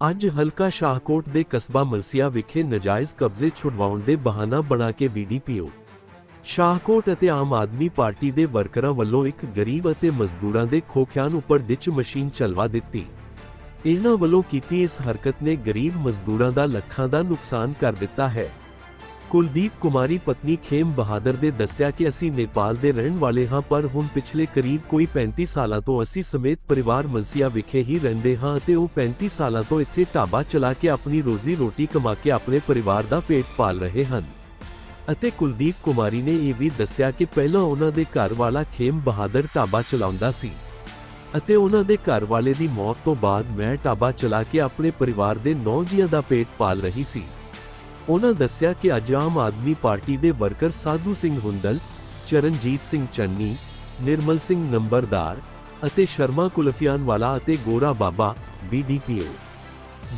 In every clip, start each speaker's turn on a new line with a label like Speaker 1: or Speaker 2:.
Speaker 1: ਅੱਜ ਹਲਕਾ ਸ਼ਾਹਕੋਟ ਦੇ ਕਸਬਾ ਮਲਸੀਆ ਵਿਖੇ ਨਜਾਇਜ਼ ਕਬਜ਼ੇ ਛੁਡਵਾਉਣ ਦੇ ਬਹਾਨਾ ਬਣਾ ਕੇ ਬੀਡੀਪੀਓ ਸ਼ਾਹਕੋਟ ਅਤੇ ਆਮ ਆਦਮੀ ਪਾਰਟੀ ਦੇ ਵਰਕਰਾਂ ਵੱਲੋਂ ਇੱਕ ਗਰੀਬ ਅਤੇ ਮਜ਼ਦੂਰਾਂ ਦੇ ਖੋਖਿਆਨ ਉੱਪਰ ਡਿਚ ਮਸ਼ੀਨ ਚਲਵਾ ਦਿੱਤੀ। ਇਹਨਾਂ ਵੱਲੋਂ ਕੀਤੀ ਇਸ ਹਰਕਤ ਨੇ ਗਰੀਬ ਮਜ਼ਦੂਰਾਂ ਦਾ ਲੱਖਾਂ ਦਾ ਨੁਕਸਾਨ ਕਰ ਦਿੱਤਾ ਹੈ। ਕੁਲਦੀਪ ਕੁਮਾਰੀ ਪਤਨੀ ਖੇਮ ਬਹਾਦਰ ਦੇ ਦੱਸਿਆ ਕਿ ਅਸੀਂ ਨੇਪਾਲ ਦੇ ਰਹਿਣ ਵਾਲੇ ਹਾਂ, ਪਰ ਹੁਣ ਪਿਛਲੇ ਕਰੀਬ ਕੋਈ 35 ਸਾਲਾਂ ਤੋਂ ਅਸੀਂ ਸਮੇਤ ਪਰਿਵਾਰ ਮਲਸੀਆ ਵਿਖੇ ਹੀ ਰਹਿੰਦੇ ਹਾਂ ਅਤੇ ਉਹ 35 ਸਾਲਾਂ ਤੋਂ ਇੱਥੇ ਢਾਬਾ ਚਲਾ ਕੇ ਆਪਣੀ ਰੋਜ਼ੀ ਰੋਟੀ ਕਮਾ ਕੇ ਆਪਣੇ ਪਰਿਵਾਰ ਦਾ ਪੇਟ ਪਾਲ ਰਹੇ ਹਨ। ਅਤੇ ਕੁਲਦੀਪ ਕੁਮਾਰੀ ਨੇ ਇਹ ਵੀ ਦੱਸਿਆ ਕਿ ਪਹਿਲਾਂ ਉਹਨਾਂ ਦੇ ਘਰ ਵਾਲਾ ਖੇਮ ਬਹਾਦਰ ਢਾਬਾ ਚਲਾਉਂਦਾ ਸੀ ਅਤੇ ਉਹਨਾਂ ਦੇ ਘਰ ਵਾਲੇ ਦੀ ਮੌਤ ਤੋਂ ਬਾਅਦ ਮੈਂ ਢਾਬਾ ਚਲਾ ਕੇ ਆਪਣੇ ਪਰਿਵਾਰ ਦੇ 9 ਜੀਆਂ ਦਾ ਪੇਟ ਪਾਲ ਰਹੀ ਸੀ। ਉਹਨਾਂ ਦੱਸਿਆ ਕਿ ਅੱਜ ਆਮ ਆਦਮੀ ਪਾਰਟੀ ਦੇ ਵਰਕਰ ਸਾਧੂ ਸਿੰਘ ਹੁੰਦਲ, ਚਰਨਜੀਤ ਸਿੰਘ ਚੰਨੀ, ਨਿਰਮਲ ਸਿੰਘ ਨੰਬਰਦਾਰ ਅਤੇ ਸ਼ਰਮਾ ਕੁਲਫੀਆਨ ਵਾਲਾ ਅਤੇ ਗੋਰਾ ਬਾਬਾ ਬੀਡੀਪੀਓ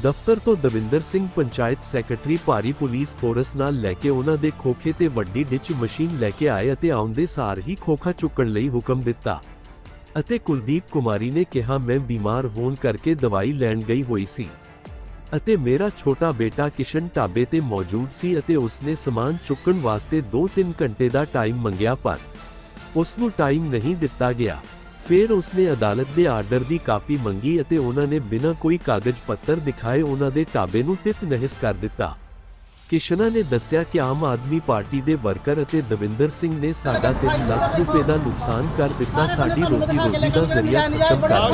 Speaker 1: ਦਫ਼ਤਰ ਤੋਂ ਦਵਿੰਦਰ ਸਿੰਘ ਪੰਚਾਇਤ ਸੈਕਟਰੀ ਭਾਰੀ ਪੁਲਿਸ ਫੋਰਸ ਨਾਲ ਲੈ ਕੇ ਉਹਨਾਂ ਦੇ ਖੋਖੇ ਤੇ ਵੱਡੀ ਡਿਚ ਮਸ਼ੀਨ ਲੈ ਕੇ ਆਏ ਅਤੇ ਆਉਂਦੇ ਸਾਰ ਹੀ ਖੋਖਾ ਚੁੱਕਣ ਲਈ ਹੁਕਮ ਦਿੱਤਾ। ਅਤੇ ਕੁਲਦੀਪ ਕੁਮਾਰੀ ਨੇ ਕਿਹਾ, ਮੈਂ ਬਿਮਾਰ ਹੋਣ ਕਰਕੇ ਦਵਾਈ ਲੈਣ ਗਈ ਹੋਈ ਸੀ। ਅਤੇ ਮੇਰਾ ਛੋਟਾ ਬੇਟਾ ਕਿਸ਼ਨ ਢਾਬੇ ਤੇ ਮੌਜੂਦ ਸੀ ਅਤੇ ਉਸਨੇ ਸਮਾਨ ਚੁੱਕਣ ਵਾਸਤੇ 2-3 ਘੰਟੇ ਦਾ ਟਾਈਮ ਮੰਗਿਆ, ਪਰ ਉਸ ਨੂੰ ਟਾਈਮ ਨਹੀਂ ਦਿੱਤਾ ਗਿਆ। ਫਿਰ ਉਸਨੇ ਅਦਾਲਤ ਦੇ ਆਰਡਰ ਦੀ ਕਾਪੀ ਮੰਗੀ ਅਤੇ ਉਹਨਾਂ ਨੇ ਬਿਨਾਂ ਕੋਈ ਕਾਗਜ਼ ਪੱਤਰ ਦਿਖਾਏ ਉਹਨਾਂ ਦੇ ਢਾਬੇ ਨੂੰ ਤਿਤ ਨਹਿਸ ਕਰ ਦਿੱਤਾ। ਕਿਸ਼ਨਾ ਨੇ ਦੱਸਿਆ ਕਿ ਆਮ ਆਦਮੀ ਪਾਰਟੀ ਦੇ ਵਰਕਰ ਅਤੇ ਦਵਿੰਦਰ ਸਿੰਘ ਨੇ ਸਾਡਾ 3 ਲੱਖ ਰੁਪਏ ਦਾ ਨੁਕਸਾਨ ਕਰ ਦਿੱਤਾ ਸਾਡੀ ਰੋਟੀ ਰੋਜ਼ੀ ਦਾ ਜ਼ਰੀਆ ਖਤਮ ਕਰ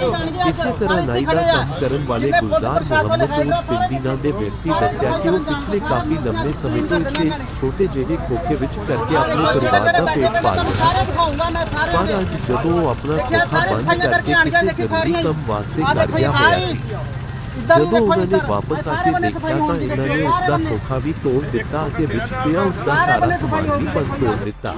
Speaker 1: ਦਿੱਤਾ। ਇਸੇ ਤਰ੍ਹਾਂ ਨਾਈ ਦਾ ਕੰਮ ਕਰਨ ਵਾਲੇ ਗੁਲਜ਼ਾਰ ਮੁਹੰਮਦ ਉਰਫ ਪਿੰਡੀਨਾ ਦੇ ਵਿਅਕਤੀ ਦੱਸਿਆ ਕਿ ਉਹ ਪਿਛਲੇ ਕਾਫੀ ਲੰਬੇ ਸਮੇਂ ਤੋਂ ਇੱਥੇ ਛੋਟੇ ਜਿਹੇ ਖੋਖੇ ਵਿੱਚ ਕਰਕੇ ਆਪਣੇ ਪਰਿਵਾਰ ਦਾ ਪੇਟ ਪਾਲ ਰਿਹਾ ਸੀ। ਪਰ ਅੱਜ ਜਦੋਂ ਉਹ ਆਪਣਾ ਖੋਖਾ ਬੰਦ ਕਰਕੇ ਕਿਸੇ ਜ਼ਰੂਰੀ ਕੰਮ ਵਾਸਤੇ ਘਰ ਗਿਆ ਹੋਇਆ ਸੀ। ਜਦੋਂ ਉਹਨਾਂ ਨੇ ਵਾਪਸ ਆ ਕੇ ਦੇਖਿਆ ਤਾਂ ਇਹਨਾਂ ਨੇ ਉਸ ਦਾ ਖੋਖਾ ਵੀ ਤੋੜ ਦਿੱਤਾ ਅਤੇ ਵਿੱਚ ਪਿਆ ਉਸ ਦਾ ਸਾਰਾ ਸਮਾਨ ਵੀ ਬੰਦ ਤੋੜ ਦਿੱਤਾ।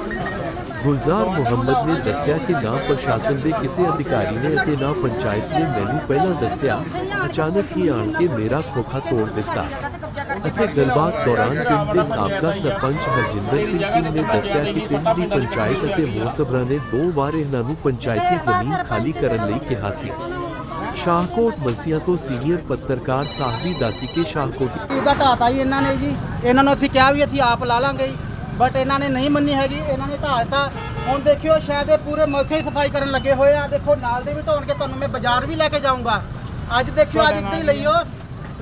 Speaker 1: ਗੁਲਜ਼ਾਰ ਮੁਹੰਮਦ ਨੇ ਦੱਸਿਆ ਕਿ ਨਾ ਪ੍ਰਸ਼ਾਸਨ ਦੇ ਕਿਸੇ ਅਧਿਕਾਰੀ ਨੇ ਅਤੇ ਨਾ ਪੰਚਾਇਤ ਨੇ ਮੈਨੂੰ ਪਹਿਲਾਂ ਦੱਸਿਆ ਅਚਾਨਕ ਹੀ ਆਣ ਕੇ ਮੇਰਾ ਖੋਖਾ ਤੋੜ ਦਿੱਤਾ। ਅਤੇ ਗੱਲਬਾਤ ਦੌਰਾਨ ਪਿੰਡ ਦੇ ਸਾਬਕਾ ਸਰਪੰਚ ਹਰਜਿੰਦਰ ਸਿੰਘ ਸਿੰਘ ਨੇ ਦੱਸਿਆ ਕਿ ਪਿੰਡ ਦੀ ਪੰਚਾਇਤ ਅਤੇ ਮੋਹਤਬਰਾਂ ਨੇ ਦੋ ਵਾਰ ਇਹਨਾਂ ਨੂੰ ਪੰਚਾਇਤੀ ਜ਼ਮੀਨ ਖਾਲੀ ਕਰਨ ਲਈ ਕਿਹਾ ਸੀ। ਸ਼ਾਹਕੋਟ ਮਲਸੀਆ ਤੋਂ ਸੀਨੀਅਰ ਪੱਤਰਕਾਰ ਸਾਹਿਬੀ ਦਾਸੀ ਕੇ ਸ਼ਾਹਕੋਟ
Speaker 2: ਇਹਦਾ ਢਾਤਾ ਜੀ ਇਹਨਾਂ ਨੇ ਜੀ ਇਹਨਾਂ ਨੂੰ ਅਸੀਂ ਕਿਹਾ ਵੀ ਅਸੀਂ ਆਪ ਲਾ ਲਾਂਗੇ ਬਟ ਇਹਨਾਂ ਨੇ ਨਹੀਂ ਮੰਨੀ ਹੈਗੀ ਇਹਨਾਂ ਨੇ ਦਿੱਤਾ ਹੁਣ ਦੇਖਿਓ ਸ਼ਾਇਦ ਇਹ ਪੂਰੇ ਮਲਕੇ ਹੀ ਸਫ਼ਾਈ ਕਰਨ ਲੱਗੇ ਹੋਏ ਆ ਦੇਖੋ ਨਾਲ ਦੇ ਵੀ ਢਾਉਣਗੇ ਤੁਹਾਨੂੰ ਮੈਂ ਬਾਜ਼ਾਰ ਵੀ ਲੈ ਕੇ ਜਾਊਂਗਾ ਅੱਜ ਦੇਖਿਓ ਅੱਜ ਇੱਦਾਂ ਹੀ ਲਈਓ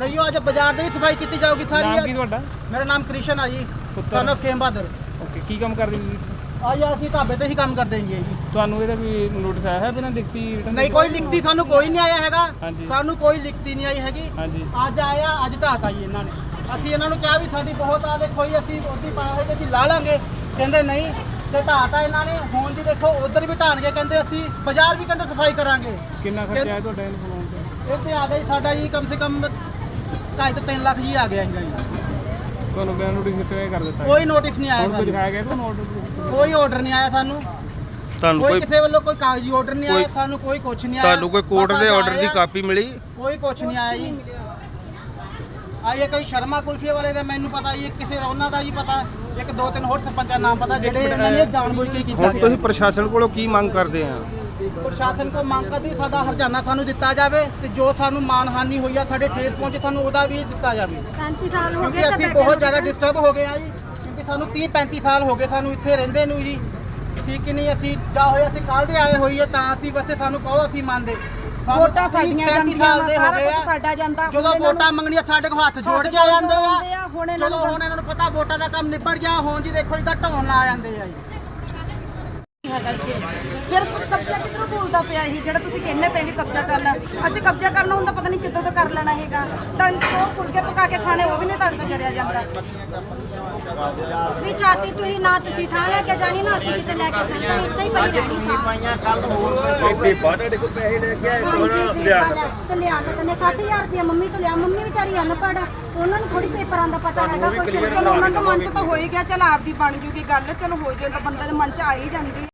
Speaker 2: ਰਹੀਓ ਅੱਜ ਬਾਜ਼ਾਰ ਦੇ ਵੀ ਸਫ਼ਾਈ ਕੀਤੀ ਜਾਊਗੀ
Speaker 3: ਨਾਮ ਕੀ
Speaker 2: ਸਾਰੀ
Speaker 3: ਤੁਹਾਡਾ
Speaker 2: ਮੇਰਾ ਨਾਮ ਕ੍ਰਿਸ਼ਨ ਆ ਜੀ? ਸਨ ਖੇਮ ਬਹਾਦਰ
Speaker 3: ਓਕੇ ਕੀ ਕੰਮ ਕਰਦੇ ਜੀ
Speaker 2: ਅੱਜ ਅਸੀਂ ਢਾਬੇ ਤੇ ਹੀ ਕੰਮ ਕਰਦੇ ਹਾਂ ਜੀ।
Speaker 3: ਤੁਹਾਨੂੰ ਇਹਦਾ ਵੀ ਨੋਟਿਸ ਆਇਆ ਹੈ ਬਿਨਾਂ ਲਿਖਤੀ written
Speaker 2: ਨਹੀਂ ਕੋਈ ਲਿਖਤੀ ਸਾਨੂੰ ਕੋਈ ਨਹੀਂ ਆਇਆ ਹੈਗਾ।
Speaker 3: ਹਾਂਜੀ।
Speaker 2: ਸਾਨੂੰ ਕੋਈ ਲਿਖਤੀ ਨਹੀਂ ਆਈ ਹੈਗੀ।
Speaker 3: ਹਾਂਜੀ।
Speaker 2: ਅੱਜ ਆਇਆ ਅੱਜ ਢਾਤਾ ਜੀ ਇਹਨਾਂ ਨੇ। ਅਸੀਂ ਇਹਨਾਂ ਨੂੰ ਕਿਹਾ ਵੀ ਸਾਡੀ ਬਹੁਤ ਆ ਦੇਖੋ ਜੀ ਅਸੀਂ ਉਹਦੀ ਪਾਇਆ ਹੋਇਆ ਕਿ ਅਸੀਂ ਲਾ ਲਾਂਗੇ। ਕਹਿੰਦੇ ਨਹੀਂ ਤੇ ਢਾਤਾ ਇਹਨਾਂ ਨੇ। ਹੁਣ ਜੀ ਦੇਖੋ ਉਧਰ ਵੀ ਢਾਣਗੇ ਕਹਿੰਦੇ ਅਸੀਂ ਬਾਜ਼ਾਰ ਵੀ ਕਹਿੰਦੇ ਸਫ਼ਾਈ ਕਰਾਂਗੇ।
Speaker 3: ਕਿੰਨਾ ਖਰਚਾ ਆਇਆ ਤੁਹਾਡਾ ਇਹਨੂੰ ਬਣਾਉਣ ਤੇ?
Speaker 2: ਇਹ ਤੇ ਆ ਗਿਆ ਜੀ ਸਾਡਾ ਜੀ ਕਮ ਸੇ ਕਮ ਢਾਈ ਤੋਂ 3 ਲੱਖ ਜੀ ਆ ਗਿਆ ਜੀ।
Speaker 3: ਤੁਹਾਨੂੰ ਬਿਨਾਂ ਨੋਟਿਸ ਦਿੱਤੇ ਕਰ ਦਿੱਤਾ
Speaker 2: ਕੋਈ ਨੋਟਿਸ ਨਹੀਂ ਆਇਆ ਸਾਨੂੰ।
Speaker 3: ਦਿਖਾਇਆ ਗਿਆ ਤੁਹਾਨੂੰ ਆਰਡਰ
Speaker 2: ਕੋਈ ਆਰਡਰ ਨਹੀਂ ਆਇਆ ਸਾਨੂੰ।
Speaker 4: ਤੁਹਾਨੂੰ
Speaker 2: ਕੋਈ ਕਿਸੇ ਵੱਲੋਂ ਕੋਈ ਕਾਗਜ਼ੀ ਆਰਡਰ ਨਹੀਂ ਆਇਆ ਸਾਨੂੰ ਕੋਈ ਕੁਝ ਨਹੀਂ ਆਇਆ।
Speaker 4: ਤੁਹਾਨੂੰ ਕੋਈ ਕੋਰਟ ਦੇ ਆਰਡਰ ਦੀ ਕਾਪੀ ਮਿਲੀ?
Speaker 2: ਕੋਈ ਕੁਝ ਨਹੀਂ ਆਇਆ ਜੀ। ਆਏ ਕੋਈ ਸ਼ਰਮਾ ਕੁਲਫੀ ਵਾਲੇ ਦਾ ਮੈਨੂੰ ਪਤਾ ਜੀ ਕਿਸੇ ਦਾ ਉਹਨਾਂ ਦਾ ਜੀ ਪਤਾ। ਇੱਕ ਦੋ ਤਿੰਨ ਹੋਰ ਸਰਪੰਚਾਂ ਨਾਮ ਪਤਾ ਜਿਹੜੇ ਇਹਨਾਂ ਨੇ ਜਾਣਬੁੱਝ ਕੇ ਕੀਤਾ
Speaker 4: ਹੁਣ ਤੁਸੀਂ ਪ੍ਰਸ਼ਾਸਨ ਕੋਲੋਂ ਕੀ ਮੰਗ ਕਰਦੇ ਆ?
Speaker 2: ਪ੍ਰਸ਼ਾਸਨ ਕੋ ਮੰਗ ਕਰਦੀ ਸਾਡਾ ਹਰਜਾਨਾ ਸਾਨੂੰ ਦਿੱਤਾ ਜਾਵੇ ਤੇ ਜੋ ਸਾਨੂੰ ਮਾਨਹਾਨੀ ਹੋਈ ਆ ਸਾਡੇ ਠੇਸ ਪਹੁੰਚੇ ਸਾਨੂੰ ਉਹਦਾ ਵੀ ਦਿੱਤਾ ਜਾਵੇ।
Speaker 5: 35 ਸਾਲ ਹੋ
Speaker 2: ਕਿਉਂਕਿ
Speaker 5: ਗਏ
Speaker 2: ਅਸੀਂ ਬਹੁਤ ਜ਼ਿਆਦਾ ਡਿਸਟਰਬ ਹੋ ਗਏ ਆ ਜੀ। ਕਿਉਂਕਿ ਸਾਨੂੰ 30 35 ਸਾਲ ਹੋ ਗਏ ਸਾਨੂੰ ਇੱਥੇ ਰਹਿੰਦੇ ਨੂੰ ਜੀ। ਠੀਕ ਕਿ ਨਹੀਂ ਅਸੀਂ ਜਾ ਹੋਏ ਅਸੀਂ ਕੱਲ ਦੇ ਆਏ ਹੋਈਏ ਤਾਂ ਅਸੀਂ ਵੈਸੇ ਸਾਨੂੰ ਕਹੋ ਅਸੀਂ ਮੰਨਦੇ।
Speaker 5: ਵੋਟਾਂ
Speaker 2: 30,
Speaker 5: ਸਾਡੀਆਂ
Speaker 2: 35
Speaker 5: ਜਾਂਦੀਆਂ ਸਾਰਾ ਕੁਝ। ਸਾਡਾ ਜਾਂਦਾ।
Speaker 2: ਜਦੋਂ ਵੋਟਾਂ ਮੰਗਣੀਆਂ ਸਾਡੇ ਕੋਲ ਹੱਥ ਜੋੜ ਕੇ ਆ ਜਾਂਦੇ ਆ।
Speaker 5: ਹੁਣ ਇਹਨਾਂ ਨੂੰ
Speaker 2: ਹੁਣ ਇਹਨਾਂ ਨੂੰ ਪਤਾ ਵੋਟਾਂ ਦਾ ਕੰਮ ਨਿਬੜ ਗਿਆ ਹੁਣ ਜੀ ਦੇਖੋ ਇਹਦਾ ਢਾਉਣ ਲਾ ਜਾਂਦੇ ਆ ਜੀ।
Speaker 5: ਹੈਗਾ ਇੱਥੇ। ਫਿਰ ਕਬਜ਼ਾ ਕਿਧਰੋਂ ਬੋਲਦਾ ਪਿਆ ਇਹ? ਜਿਹੜਾ ਤੁਸੀਂ ਕਹਿੰਦੇ ਪਏ ਵੀ ਕਬਜ਼ਾ ਕਰਨਾ ਅਸੀਂ ਕਬਜ਼ਾ ਕਰਨਾ ਹੁੰਦਾ ਪਤਾ ਨਹੀਂ ਕਿੱਦੋਂ ਤੋਂ ਕਰ ਲੈਣਾ ਹੈਗਾ। ਤਾਂ ਉਹ ਫੁਲਕੇ ਪਕਾ ਕੇ ਖਾਣੇ ਉਹ ਵੀ ਨਹੀਂ ਤੁਹਾਡੇ ਤੋਂ ਜਰਿਆ ਜਾਂਦਾ। ਵੀ ਚਾਤੀ ਤੁਸੀਂ ਨਾ ਤੁਸੀਂ ਥਾਂ ਲੈ ਕੇ ਜਾਣੀ ਨਾ ਅਸੀਂ ਕਿਤੇ ਲੈ ਕੇ ਜਾਣਾ ਇੱਥੇ ਹੀ ਪਈ ਰਹਿਣੀ ਥਾਂ
Speaker 4: ਇੱਥੇ ਬਾਹਰ ਕੋ ਪੈਸੇ ਲੈ ਕੇ
Speaker 5: ਹਾਂਜੀ, ਤੇ ਲਿਆ ਤੇ ਲਿਆ ਕੇ ਤਨੇ 60000 ਰੁਪਏ ਮੰਮੀ ਤੋਂ ਲਿਆ। ਮੰਮੀ ਵਿਚਾਰੀ ਅਨਪੜ੍ਹ ਆ ਉਹਨਾਂ ਨੂੰ ਥੋੜੀ ਪੇਪਰਾਂ ਦਾ ਪਤਾ ਹੈਗਾ ਕੁਛ ਚਲੋ ਉਹਨਾਂ ਦੇ ਮਨ 'ਚ ਤਾਂ ਹੋ ਹੀ ਗਿਆ ਚਲ ਆਪਦੀ ਬਣ ਜੂਗੀ ਗੱਲ ਚਲੋ ਹੋ ਜਾਏਗਾ ਬੰਦੇ ਦੇ ਮਨ 'ਚ ਆ ਹੀ ਜਾਂਦੀ।